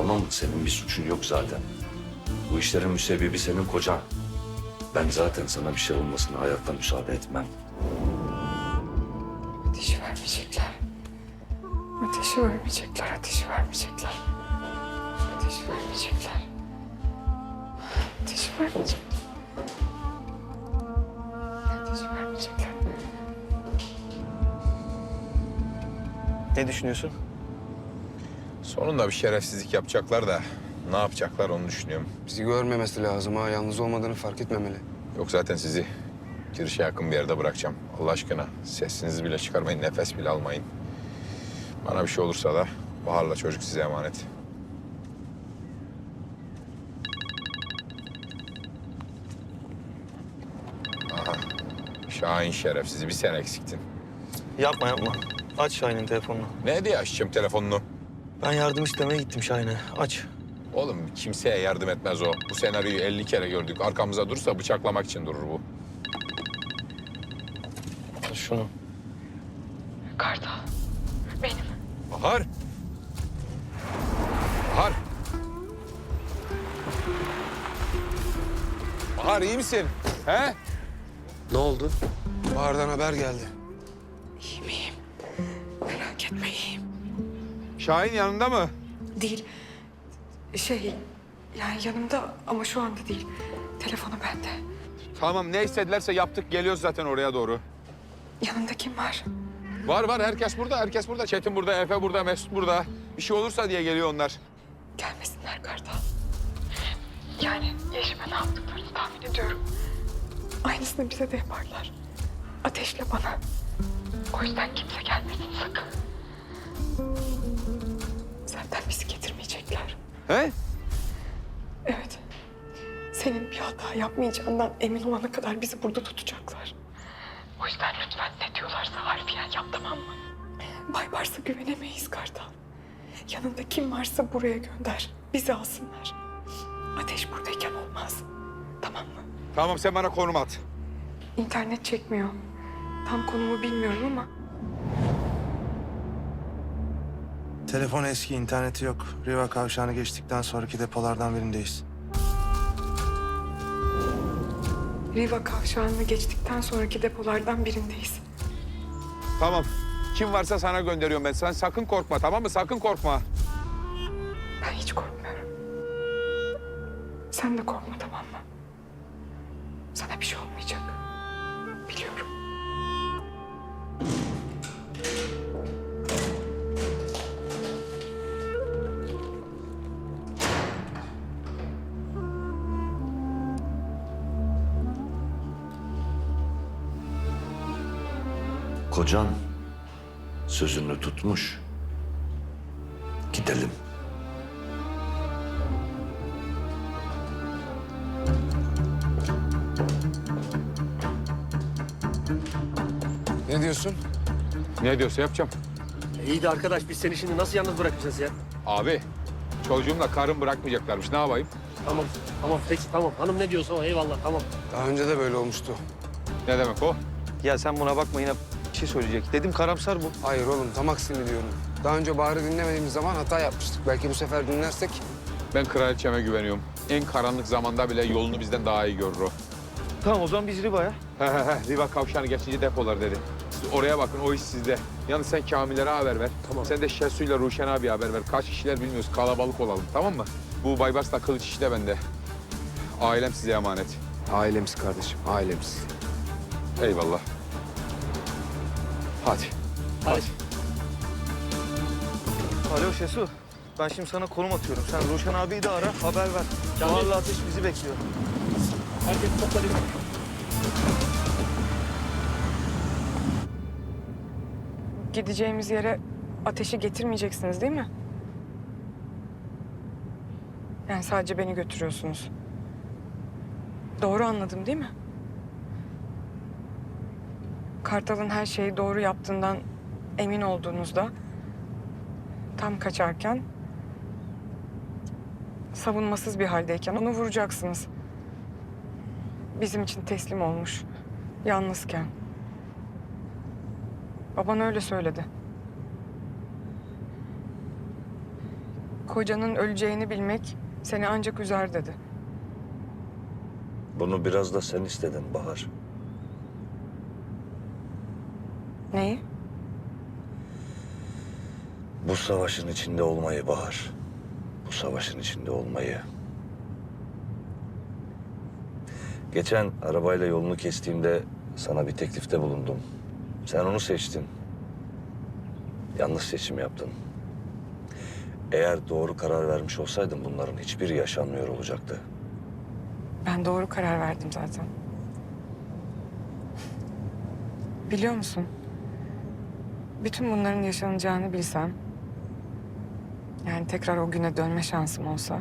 tamam mı? Senin bir suçun yok zaten. Bu işlerin müsebbibi senin kocan. Ben zaten sana bir şey olmasına hayatta müsaade etmem. Ateşi vermeyecekler. Ateşi vermeyecekler, ateşi vermeyecekler. Ateşi vermeyecekler. Ateşi vermeyecekler. Ateşi vermeyecekler. Ne düşünüyorsun? Sonunda bir şerefsizlik yapacaklar da ne yapacaklar onu düşünüyorum. Bizi görmemesi lazım ha. Yalnız olmadığını fark etmemeli. Yok zaten sizi girişe yakın bir yerde bırakacağım. Allah aşkına sesinizi bile çıkarmayın, nefes bile almayın. Bana bir şey olursa da Bahar'la çocuk size emanet. Aha. Şahin şerefsizi bir sen eksiktin. Yapma yapma. Aç Şahin'in telefonunu. Ne diye açacağım telefonunu? Ben yardım istemeye gittim Şahin'e. Aç. Oğlum kimseye yardım etmez o. Bu senaryoyu 50 kere gördük. Arkamıza dursa bıçaklamak için durur bu. Al şunu. Kartal. Benim. Bahar! Bahar! Bahar iyi misin? He? Ne oldu? Bahar'dan haber geldi. İyi miyim? Merak etme iyiyim. Şahin yanında mı? Değil. Şey, yani yanımda ama şu anda değil. Telefonu bende. Tamam ne istedilerse yaptık. Geliyoruz zaten oraya doğru. Yanında kim var? Var var herkes burada. Herkes burada. Çetin burada, Efe burada, Mesut burada. Bir şey olursa diye geliyor onlar. Gelmesinler Kartal. Yani Yeşim'e ne yaptıklarını tahmin ediyorum. Aynısını bize de yaparlar. Ateşle bana. O yüzden kimse gelmesin sakın. Zaten bizi getirmeyecekler. He? Evet. Senin bir hata yapmayacağından emin olana kadar bizi burada tutacaklar. O yüzden lütfen ne diyorlarsa harfiyen yap tamam mı? Baybars'a güvenemeyiz Kartal. Yanında kim varsa buraya gönder. Bizi alsınlar. Ateş buradayken olmaz. Tamam mı? Tamam sen bana konum at. İnternet çekmiyor. Tam konumu bilmiyorum ama Telefon eski, interneti yok. Riva kavşağını geçtikten sonraki depolardan birindeyiz. Riva kavşağını geçtikten sonraki depolardan birindeyiz. Tamam. Kim varsa sana gönderiyorum ben. Sen sakın korkma tamam mı? Sakın korkma. Ben hiç korkmuyorum. Sen de korkma tamam mı? Kocan sözünü tutmuş. Gidelim. Ne diyorsun? Ne diyorsa yapacağım. İyi de arkadaş biz seni şimdi nasıl yalnız bırakacağız ya? Abi çocuğumla karım bırakmayacaklarmış. Ne yapayım? Tamam, tamam peki tamam. Hanım ne diyorsa o eyvallah tamam. Daha önce de böyle olmuştu. Ne demek o? Ya sen buna bakma yine şey söyleyecek. Dedim karamsar bu. Hayır oğlum tam aksini diyorum. Daha önce Bahar'ı dinlemediğimiz zaman hata yapmıştık. Belki bu sefer dinlersek Ben kraliçeme güveniyorum. En karanlık zamanda bile yolunu bizden daha iyi görür o. Tamam o zaman biz Riva'ya. He he he. Riva kavşağını geçince depolar dedi. Siz oraya bakın o iş sizde. Yalnız sen Kamil'lere haber ver. Tamam. Sen de Şesu'yla Ruşen abi haber ver. Kaç kişiler bilmiyoruz. Kalabalık olalım tamam mı? Bu Baybars'la kılıç işi de bende. Ailem size emanet. ailemiz kardeşim, ailemiz. Eyvallah. Hadi. Hadi. Alo Şesu. Ben şimdi sana konum atıyorum. Sen Ruşen abiyi de ara, haber ver. Vallahi ateş bizi bekliyor. Herkes toplanıyor. Gideceğimiz yere ateşi getirmeyeceksiniz değil mi? Yani sadece beni götürüyorsunuz. Doğru anladım değil mi? Kartal'ın her şeyi doğru yaptığından emin olduğunuzda tam kaçarken savunmasız bir haldeyken onu vuracaksınız. Bizim için teslim olmuş. Yalnızken. Baban öyle söyledi. Kocanın öleceğini bilmek seni ancak üzer dedi. Bunu biraz da sen istedin Bahar. Neyi? Bu savaşın içinde olmayı Bahar. Bu savaşın içinde olmayı. Geçen arabayla yolunu kestiğimde sana bir teklifte bulundum. Sen onu seçtin. Yanlış seçim yaptın. Eğer doğru karar vermiş olsaydın bunların hiçbiri yaşanmıyor olacaktı. Ben doğru karar verdim zaten. Biliyor musun? Bütün bunların yaşanacağını bilsem... Yani tekrar o güne dönme şansım olsa...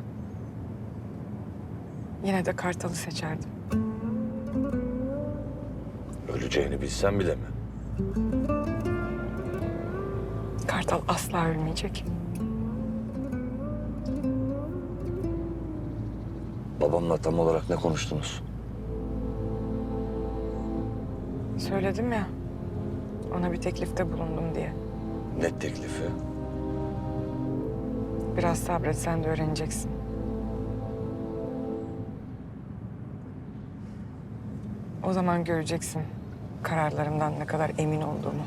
Yine de Kartal'ı seçerdim. Öleceğini bilsen bile mi? Kartal asla ölmeyecek. Babamla tam olarak ne konuştunuz? Söyledim ya. Ona bir teklifte bulundum diye. Ne teklifi? Biraz sabret sen de öğreneceksin. O zaman göreceksin kararlarımdan ne kadar emin olduğumu.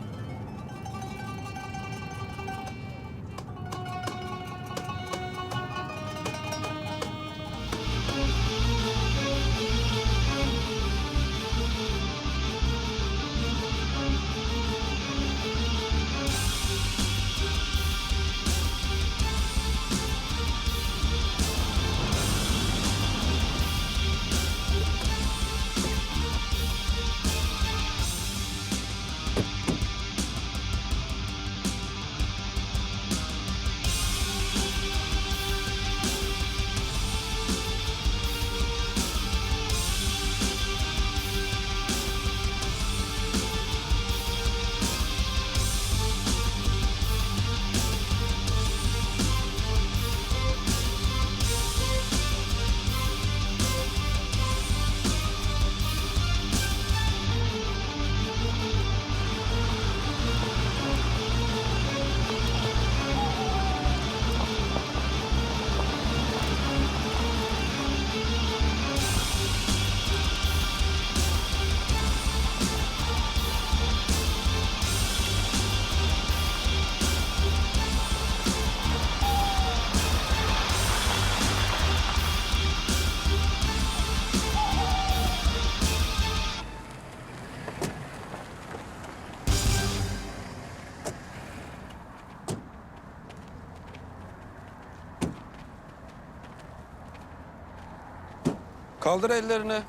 Kaldır ellerini.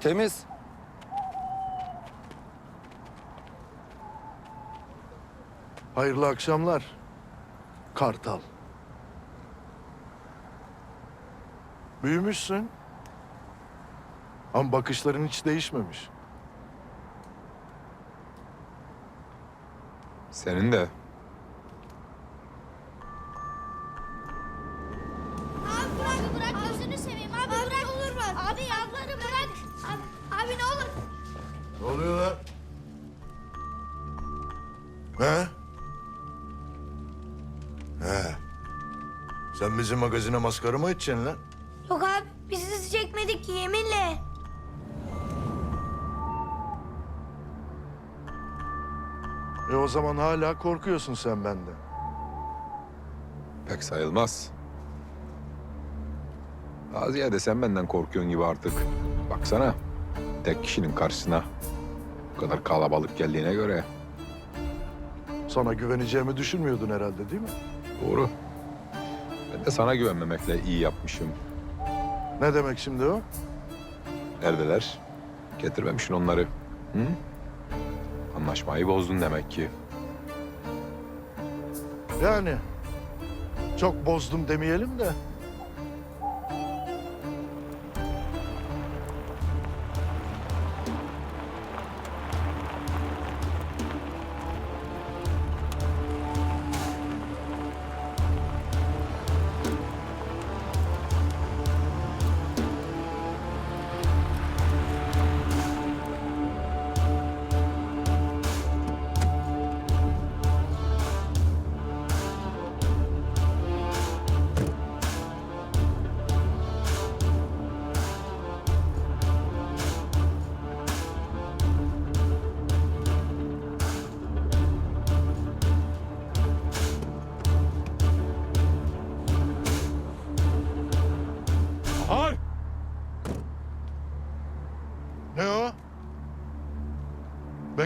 Temiz. Hayırlı akşamlar. Kartal. Büyümüşsün. Ama bakışların hiç değişmemiş. Senin de. Abi bırak bırak gözünü seveyim abi, bırak. olur mu? Abi yavruları bırak. Abi, abi ne olur. Ne oluyor lan? He? He. Sen bizim magazine maskara mı edeceksin lan? Yok abi biz sizi çekmedik ki yeminle. E o zaman hala korkuyorsun sen benden. Pek sayılmaz. Daha ziyade sen benden korkuyorsun gibi artık. Baksana. Tek kişinin karşısına. Bu kadar kalabalık geldiğine göre. Sana güveneceğimi düşünmüyordun herhalde değil mi? Doğru. Ben de sana güvenmemekle iyi yapmışım. Ne demek şimdi o? Neredeler? Getirmemişsin onları. Hı? Anlaşmayı bozdun demek ki. Yani çok bozdum demeyelim de.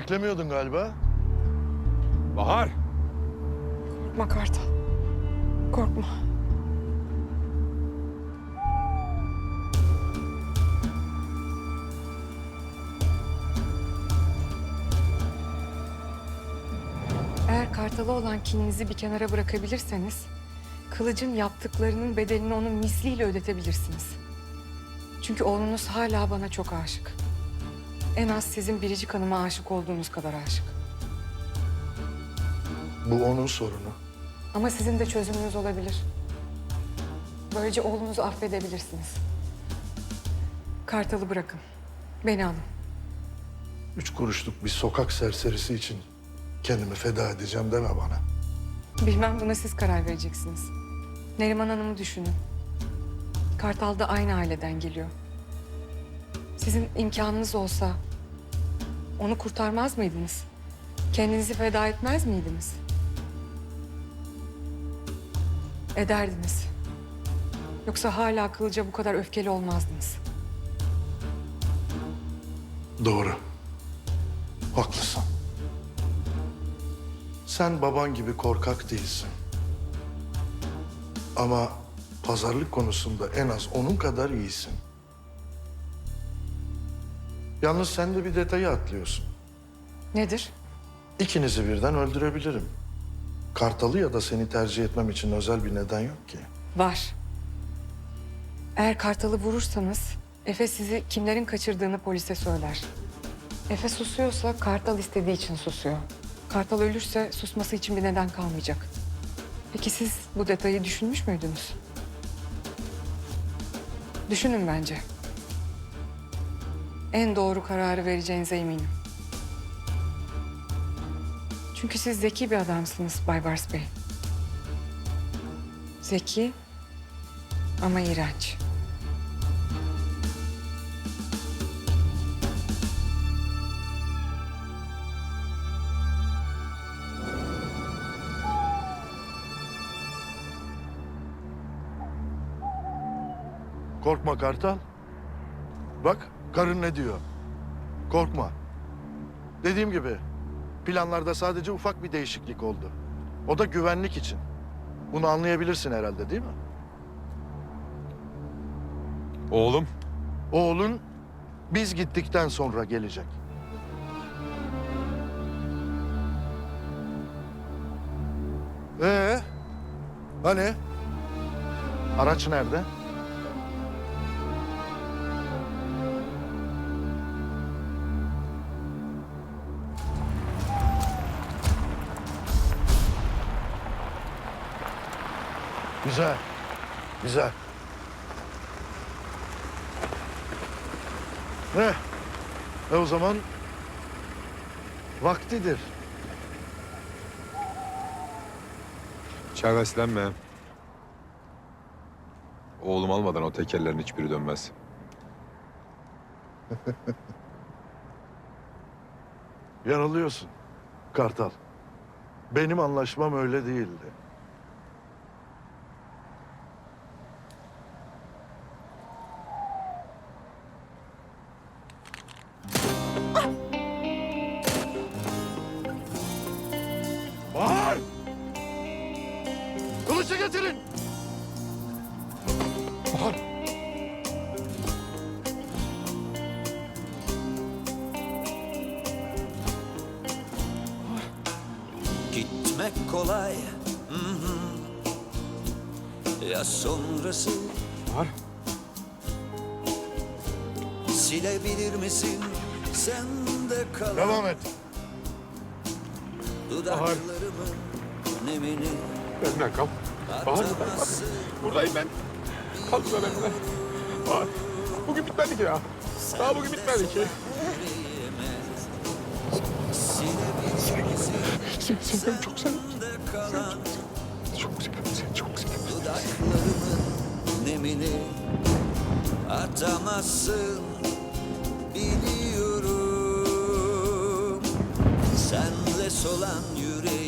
Beklemiyordun galiba. Bahar! Korkma Kartal. Korkma. Eğer Kartal'a olan kininizi bir kenara bırakabilirseniz... ...Kılıç'ın yaptıklarının bedelini onun misliyle ödetebilirsiniz. Çünkü oğlunuz hala bana çok aşık. En az sizin biricik hanıma aşık olduğunuz kadar aşık. Bu onun sorunu. Ama sizin de çözümünüz olabilir. Böylece oğlunuzu affedebilirsiniz. Kartal'ı bırakın. Beni alın. Üç kuruşluk bir sokak serserisi için kendimi feda edeceğim deme bana. Bilmem buna siz karar vereceksiniz. Neriman Hanım'ı düşünün. Kartal da aynı aileden geliyor. Sizin imkanınız olsa onu kurtarmaz mıydınız? Kendinizi feda etmez miydiniz? Ederdiniz. Yoksa hala Kılıç'a bu kadar öfkeli olmazdınız. Doğru. Haklısın. Sen baban gibi korkak değilsin. Ama pazarlık konusunda en az onun kadar iyisin. Yalnız sen de bir detayı atlıyorsun. Nedir? İkinizi birden öldürebilirim. Kartalı ya da seni tercih etmem için özel bir neden yok ki. Var. Eğer Kartal'ı vurursanız Efe sizi kimlerin kaçırdığını polise söyler. Efe susuyorsa Kartal istediği için susuyor. Kartal ölürse susması için bir neden kalmayacak. Peki siz bu detayı düşünmüş müydünüz? Düşünün bence. En doğru kararı vereceğinize eminim. Çünkü siz zeki bir adamsınız Bay Bars Bey. Zeki ama iğrenç. Korkma Kartal. Bak karın ne diyor. Korkma. Dediğim gibi planlarda sadece ufak bir değişiklik oldu. O da güvenlik için. Bunu anlayabilirsin herhalde değil mi? Oğlum. Oğlun biz gittikten sonra gelecek. Ee? Hani? Araç nerede? Güzel. Güzel. Ne? E o zaman vaktidir. Çeveslenme. Oğlum almadan o tekerlerin hiçbiri dönmez. Yanılıyorsun Kartal. Benim anlaşmam öyle değildi. Gitmek kolay hı hı. Ya sonrası Var. Silebilir misin sende kalan Devam et. Dudaklarımın nemini Benimle kal. Bahar atamazsın Buradayım ben. Kal burada benimle. Bahar. Bugün bitmedi ki ya. Daha bugün bitmedi ki. Seni seni. Çok seviyorum. Dudaklarımın nemini atamazsın biliyorum. Senle solan yüreğime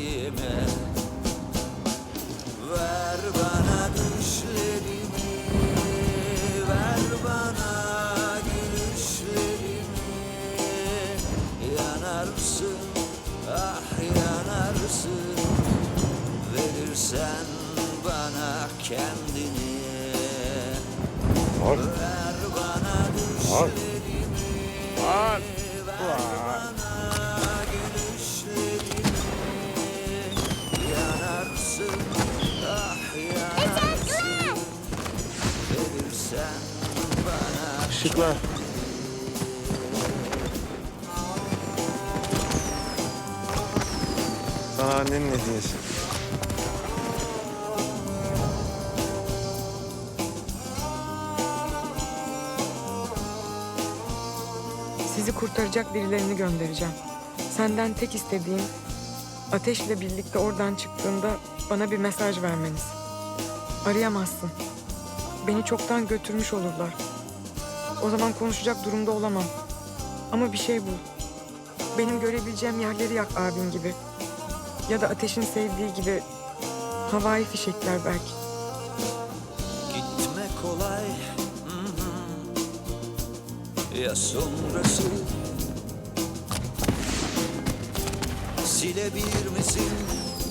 Verirsen bana kendini Ver bana düşlerimi Ver bana gülüşlerimi. Yanarsın ah yanarsın. Verirsen bana Işıklar. Sana annenin hediyesi. Kurtaracak birilerini göndereceğim. Senden tek istediğim ateşle birlikte oradan çıktığında bana bir mesaj vermeniz. Arayamazsın. Beni çoktan götürmüş olurlar. O zaman konuşacak durumda olamam. Ama bir şey bul. Benim görebileceğim yerleri yak abin gibi. Ya da ateşin sevdiği gibi havai fişekler belki. Ya sonrası. Silebilir misin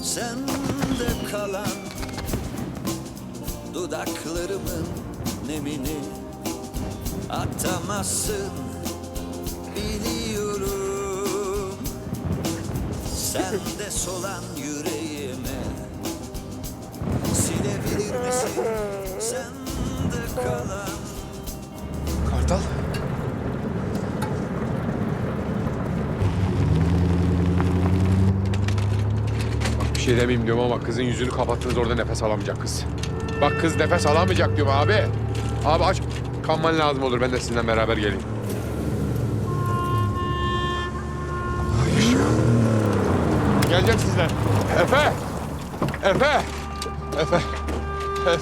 sende kalan Dudaklarımın nemini? Atamazsın biliyorum. Sende solan yüreğime. Silebilir misin sende kalan? Kartal. Şey demeyeyim diyorum ama kızın yüzünü kapattınız orada nefes alamayacak kız. Bak kız nefes alamayacak diyorum abi. Abi aç. Kanman lazım olur. Ben de sizinle beraber geleyim. Geleceğim sizden. Efe! Efe! Efe! Efe!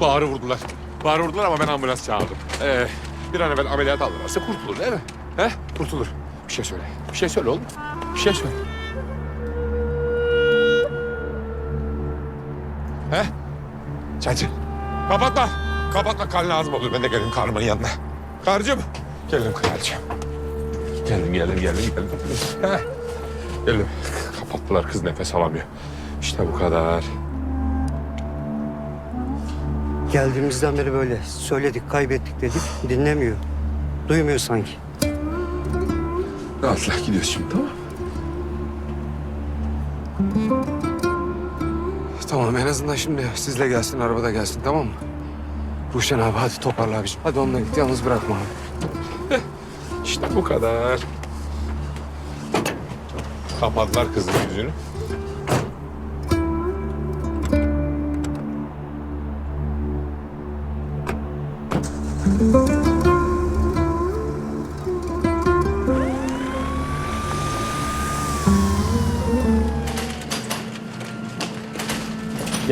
Bağrı vurdular. Bağrı vurdular ama ben ambulans çağırdım. Ee, bir an evvel ameliyat alırlarsa kurtulur değil mi? He? Kurtulur. Bir şey söyle. Bir şey söyle oğlum. Bir şey söyle. He? Çacı. Kapatma. Kapatma. Kan lazım olur. Ben de gelin karımın yanına. Karıcığım. Gelin karıcığım. Geldim, geldim, geldim, geldim. He? Geldim. Kapattılar. Kız nefes alamıyor. İşte bu kadar. Geldiğimizden beri böyle söyledik, kaybettik dedik. Dinlemiyor. Duymuyor sanki. Rahatla gidiyoruz şimdi tamam mı? Tamam en azından şimdi sizle gelsin arabada gelsin tamam mı? Ruşen abi hadi toparla abiciğim. Hadi onunla git yalnız bırakma abi. İşte bu kadar. Kapattılar kızın yüzünü.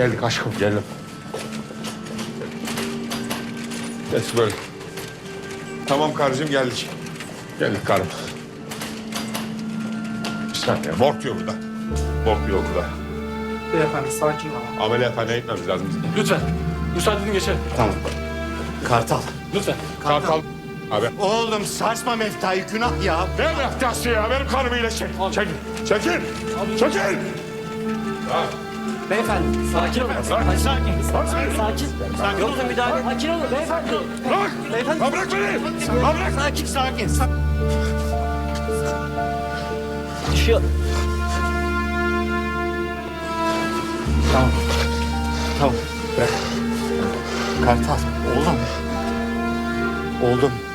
Geldik aşkım geldim. Geç böyle. Tamam karıcığım geldik. Geldik karım. Bir saniye. Mort yolunda. Mort yolunda. Beyefendi sakin olun. Ameliyathaneye gitmemiz lazım bizim. Lütfen. Müsaade edin geçelim. Tamam. Kartal. Lütfen. Kartal. Abi. Oğlum saçma meftayı günah ya. Ne mehtası ya? Benim karımı iyileştir. Çekil. Çekil. Çekil. Beyefendi sakin olun. Sakin. Sakin. Sakin. Sakin. Yoksa müdahale. Sakin olun beyefendi. Bırak. Beyefendi. Lan bırak beni. Lan bırak. Sakin sakin. Düşüyor. Tamam. Tamam. Bırak. Kartal. Oğlum. Oğlum.